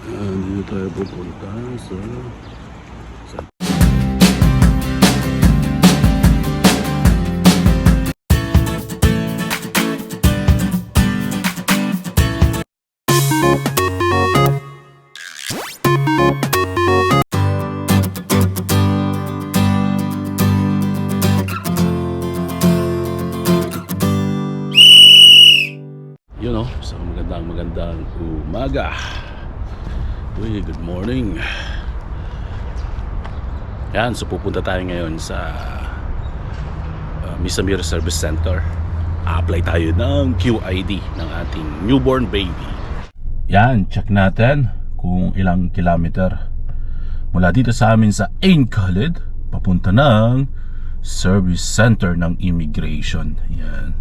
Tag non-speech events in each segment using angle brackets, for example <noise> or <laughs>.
Dito tayo pupunta sa... sa Yun know, so magandang magandang umaga. Uy, good morning. Yan, so pupunta tayo ngayon sa uh, Misamir Service Center. A-apply tayo ng QID ng ating newborn baby. Yan, check natin kung ilang kilometer mula dito sa amin sa Ain Khalid papunta ng Service Center ng Immigration. Yan.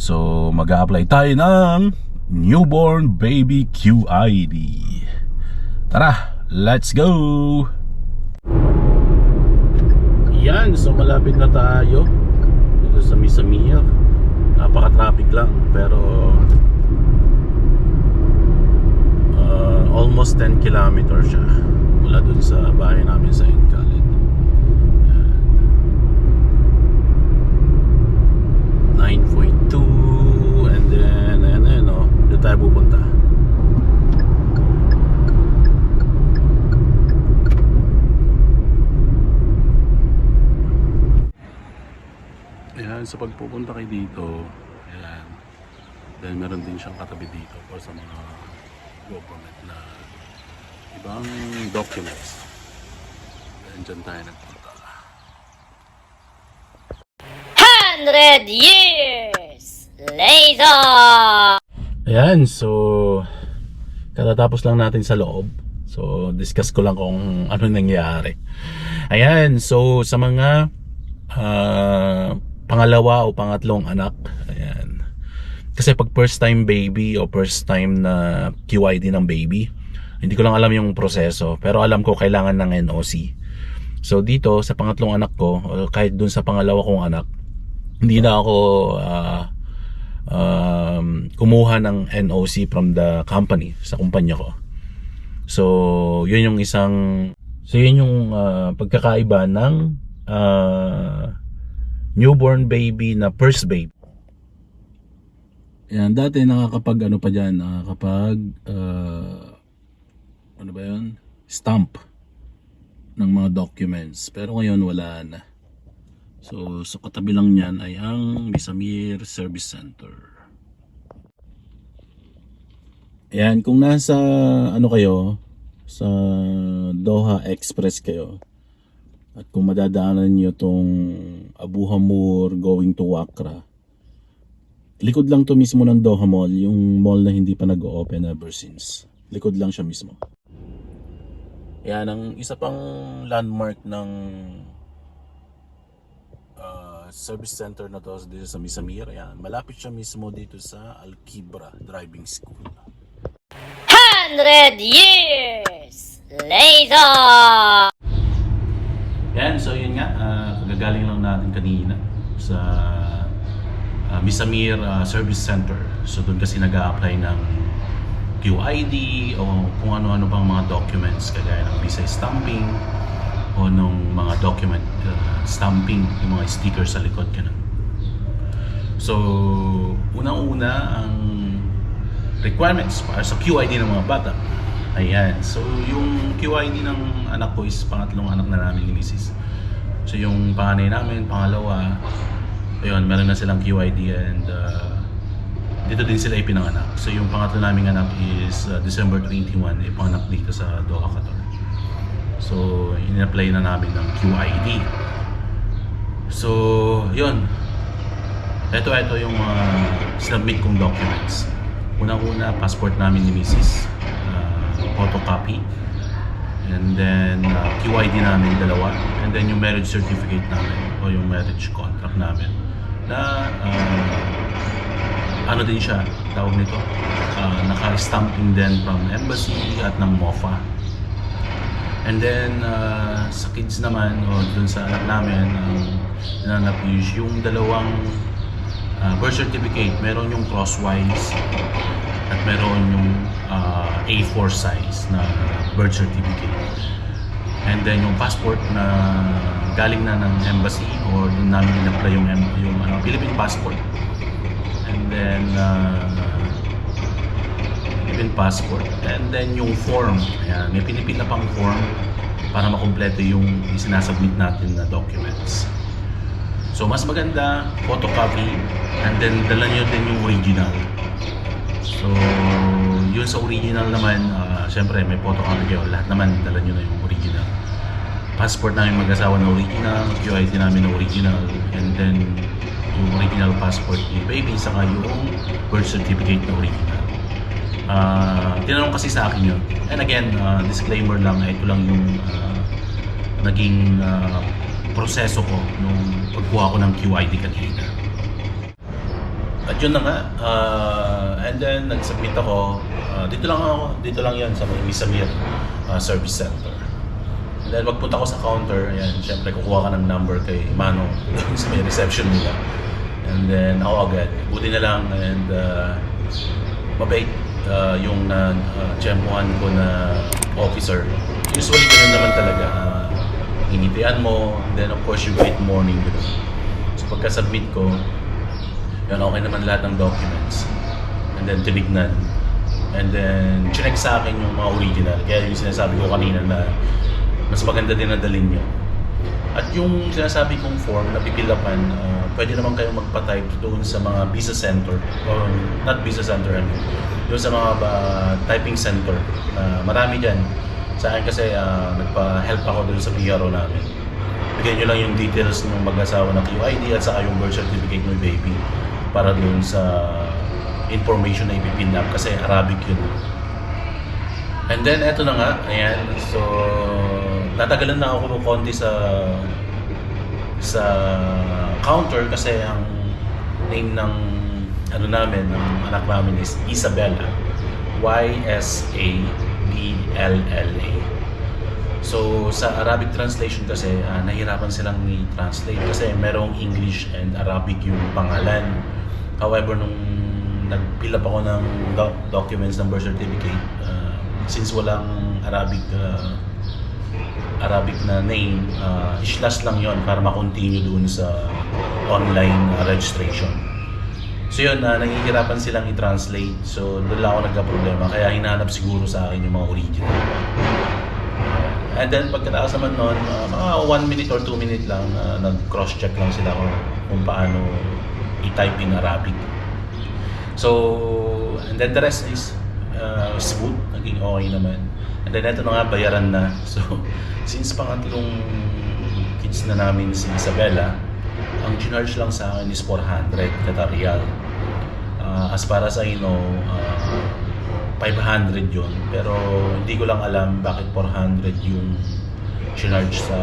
So, mag-a-apply tayo ng Newborn Baby QID. Tara, let's go! Yan, so malapit na tayo dito sa Misamia. Napaka-traffic lang, pero uh, almost 10 kilometers siya mula dun sa bahay namin sa Incalit. 9.2 and then ayan ayan o doon tayo pupunta ayan sa pagpupunta kayo dito ayan dahil meron din siyang katabi dito for sa mga government na ibang documents ayan dyan tayo nagpunta 100 years later. Ayan, so katatapos lang natin sa loob. So discuss ko lang kung ano nangyari. Ayan, so sa mga ah, pangalawa o pangatlong anak, ayan. Kasi pag first time baby o first time na QID ng baby, hindi ko lang alam yung proseso, pero alam ko kailangan ng NOC. So dito sa pangatlong anak ko, o kahit dun sa pangalawa kong anak, hindi na ako ah, um, kumuha ng NOC from the company sa kumpanya ko. So, yun yung isang so yun yung ah, pagkakaiba ng ah, newborn baby na first baby. Yan, dati nakakapag ano pa diyan, nakakapag ah, ano ba 'yun? Stamp ng mga documents. Pero ngayon wala na. So, sa katabi lang niyan ay ang Misamir Service Center. Ayan, kung nasa ano kayo, sa Doha Express kayo, at kung madadaanan niyo tong Abu Hamur going to Wakra, likod lang to mismo ng Doha Mall, yung mall na hindi pa nag-open ever since. Likod lang siya mismo. Yan, ang isa pang landmark ng uh, service center na to dito sa Misamir. Ayan, malapit siya mismo dito sa Alkibra Driving School. 100 years later. Yan, so kagagaling lang natin kanina sa uh, Misamir uh, Service Center. So doon kasi nag apply ng QID o kung ano-ano pang mga documents kagaya ng visa stamping o nung mga document uh, stamping, yung mga sticker sa likod ganun. So, unang-una ang requirements para sa QID ng mga bata. Ayan. So, yung QID ng anak ko is pangatlong anak na namin ni Mrs. So, yung panganay namin, pangalawa, ayun, meron na silang QID and uh, dito din sila ipinanganak. So, yung pangatlo naming anak is uh, December 21, ipanganak dito sa Doha, Qatar. So, in-apply na namin ng QID. So, yun. Ito, ito yung mga submit kong documents. Unang-una, passport namin ni Mrs. Uh, photocopy. And then, uh, QID namin dalawa. And then, yung marriage certificate namin o yung marriage contract namin. Na, uh, ano din siya, tawag nito, uh, naka-stamping din from embassy at ng MOFA. And then, uh, sa kids naman, o dun sa anak namin, ang nananap is yung dalawang uh, birth certificate. Meron yung crosswise at meron yung uh, A4 size na birth certificate. And then yung passport na galing na ng embassy or doon namin in-apply yung, yung ano, Philippine passport. And then uh, Philippine passport. And then yung form. Ayan, may pinipil na pang form para makumpleto yung sinasubmit natin na documents. So mas maganda, photocopy, and then dala nyo din yung original. So, yun sa original naman, ah, syempre may photocopy kayo. Lahat naman dala nyo na yung original. Passport namin mag-asawa na original, QIT namin na original, and then yung original passport ni baby, saka yung birth certificate na original. Ah, tinanong kasi sa akin yun. And again, ah, disclaimer lang, ito lang yung ah, naging ah, proseso ko nung pagkuha ko ng QID kanina. At yun na nga, ah, and then nag-submit ako, ah, dito lang ako, dito lang yan sa may Misamir ah, Service Center. And then magpunta ko sa counter, ayan, syempre kukuha ka ng number kay Manong <laughs> sa may reception nila. And then ako agad, buti na lang and uh, mabait uh, yung na uh, tiyempuhan ko na officer. Usually ganun naman talaga. Uh, initian mo, then of course you wait morning. Ganun. So pagka-submit ko, yun, okay naman lahat ng documents. And then tinignan. And then chinek sa akin yung mga original. Kaya yung sinasabi ko kanina na mas maganda din na dalhin nyo. At yung sinasabi kong form na pipilapan, uh, pwede naman kayong magpa-type doon sa mga visa center, or not visa center, I mean, doon sa mga uh, typing center. Uh, marami dyan. Sa akin kasi uh, nagpa-help ako doon sa PRO namin. Bigyan nyo lang yung details ng mag-asawa ng QID at saka yung birth certificate ng baby para doon sa information na ipipin up kasi Arabic yun. And then, eto na nga, ayan, so, natagalan na ako ng konti sa sa counter kasi ang name ng ano namin, ng anak namin is Isabella. Y-S-A-B-L-L-A. So, sa Arabic translation kasi, ah, nahirapan silang i-translate kasi merong English and Arabic yung pangalan. However, nung nag-fill up ako ng doc- documents ng birth certificate, ah, since walang Arabic ah, Arabic na name, uh, islas lang yon para ma-continue doon sa online uh, registration. So yun, uh, nahihirapan silang i-translate. So doon lang ako nagka-problema. Kaya hinanap siguro sa akin yung mga original. And then pagkatapos naman nun, uh, mga 1 minute or 2 minute lang, uh, nag-cross-check lang sila kung, kung paano i-type in Arabic. So, and then the rest is uh, smooth, naging okay naman. And then ito na nga, bayaran na. <laughs> So, since pangatlong kids na namin si Isabella, ang charge lang sa akin is 400 Qatar Riyal. Uh, as far as I know, uh, 500 yun. Pero hindi ko lang alam bakit 400 yung charge sa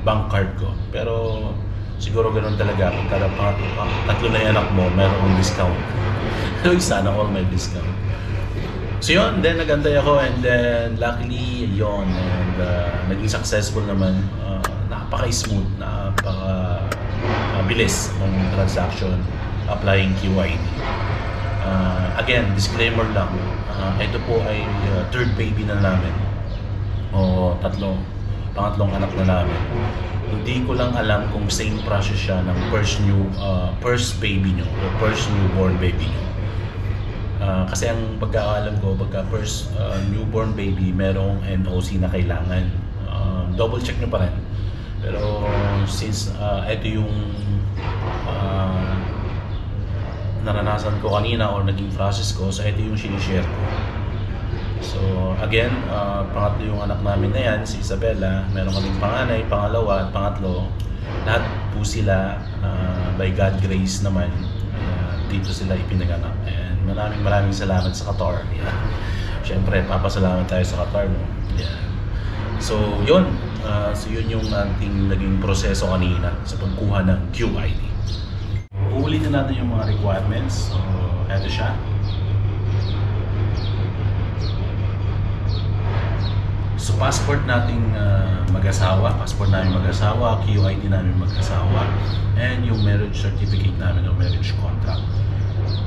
bank card ko. Pero siguro ganun talaga. Kung kada pang, pang, tatlo na yung anak mo, meron kong discount. <laughs> So, sana all may discount. So yun, then nagantay ako and then luckily yun and uh, naging successful naman. Uh, napaka-smooth, napaka-bilis ng transaction applying QID. Uh, again, disclaimer lang, uh, ito po ay uh, third baby na namin o tatlo, pangatlong anak na namin. Hindi ko lang alam kung same process siya ng first new uh, first baby nyo o first newborn baby nyo. Ah, kasi ang pagkakaalam ko, pagka first ah, newborn baby, merong NOC na kailangan. Ah, double check nyo pa rin. Pero since ah, ito yung ah, naranasan ko kanina or naging process ko, so ito yung sinishare ko. So again, ah, pangatlo yung anak namin na yan, si Isabella. Meron kaming panganay, pangalawa at pangatlo. Lahat po sila, ah, by God grace naman, ah, dito sila ipinanganak. And maraming maraming salamat sa Qatar. Yeah. Siyempre, papasalamat tayo sa Qatar. No? Yeah. So, yun. Ah, so, yun yung ating naging proseso kanina sa pagkuha ng QID. Uulitin natin yung mga requirements. So, eto siya. So passport nating ah, mag-asawa, passport namin mag-asawa, QID namin mag-asawa, and yung marriage certificate namin o marriage contract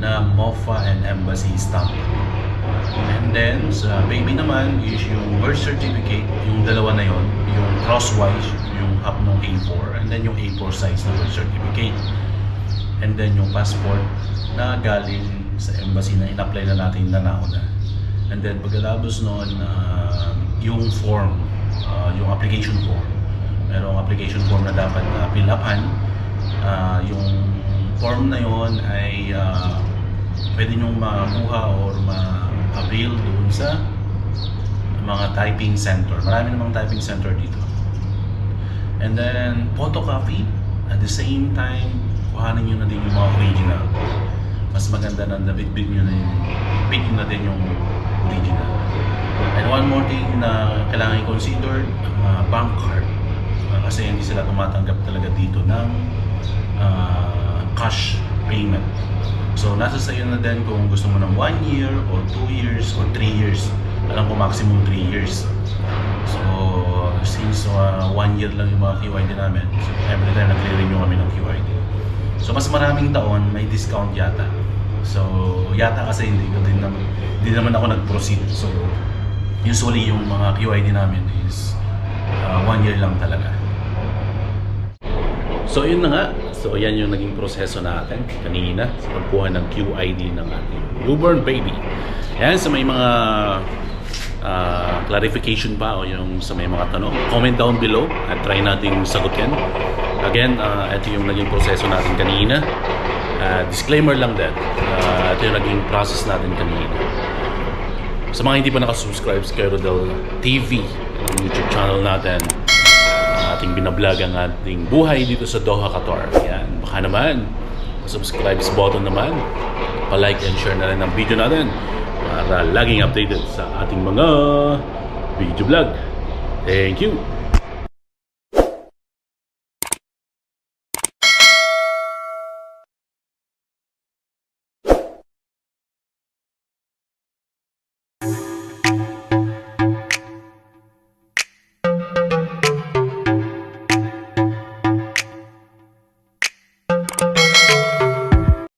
na MOFA and Embassy stamp. And then, sa baby naman is yung birth certificate, yung dalawa na yon, yung crosswise, yung half ng A4, and then yung A4 size na birth certificate. And then yung passport na galing sa embassy na in-apply na natin na nauna. And then pagkatapos noon, ah, yung form, ah, yung application form. Merong application form na dapat uh, fill upan. Ah, yung form na yon ay ah, pwede nyo makuha or ma-avail doon sa mga typing center. Marami namang typing center dito. And then, photocopy. At the same time, kuhanin nyo na din yung mga original. Mas maganda na nabitbit nyo na yung, bit nyo na din yung original. And one more thing na kailangan i-consider, uh, bank card. Uh, kasi hindi sila tumatanggap talaga dito ng uh, cash payment. So, nasa sa'yo na din kung gusto mo ng 1 year or 2 years or 3 years. Alam ko maximum 3 years. So, since uh, 1 year lang yung mga QID namin, so every time nagre-renew kami ng QID. So, mas maraming taon, may discount yata. So, yata kasi hindi ko din naman, hindi naman ako nag-proceed. So, usually yung mga QID namin is 1 year lang talaga. So yun na nga. So yan yung naging proseso natin kanina sa pagkuha ng QID ng ating newborn baby. Yan sa may mga ah, clarification pa o yung sa may mga tanong, comment down below at try nating sagutin. Again, ah, ito yung naging proseso natin kanina. Ah, disclaimer lang din. ah, ito yung naging process natin kanina. Sa mga hindi pa nakasubscribe sa Kay Rodel TV, ang YouTube channel natin, ating binablog ang ating buhay dito sa Doha, Qatar. Yan, baka naman, subscribe button naman, pa-like and share na rin ang video natin para laging updated sa ating mga video vlog. Thank you!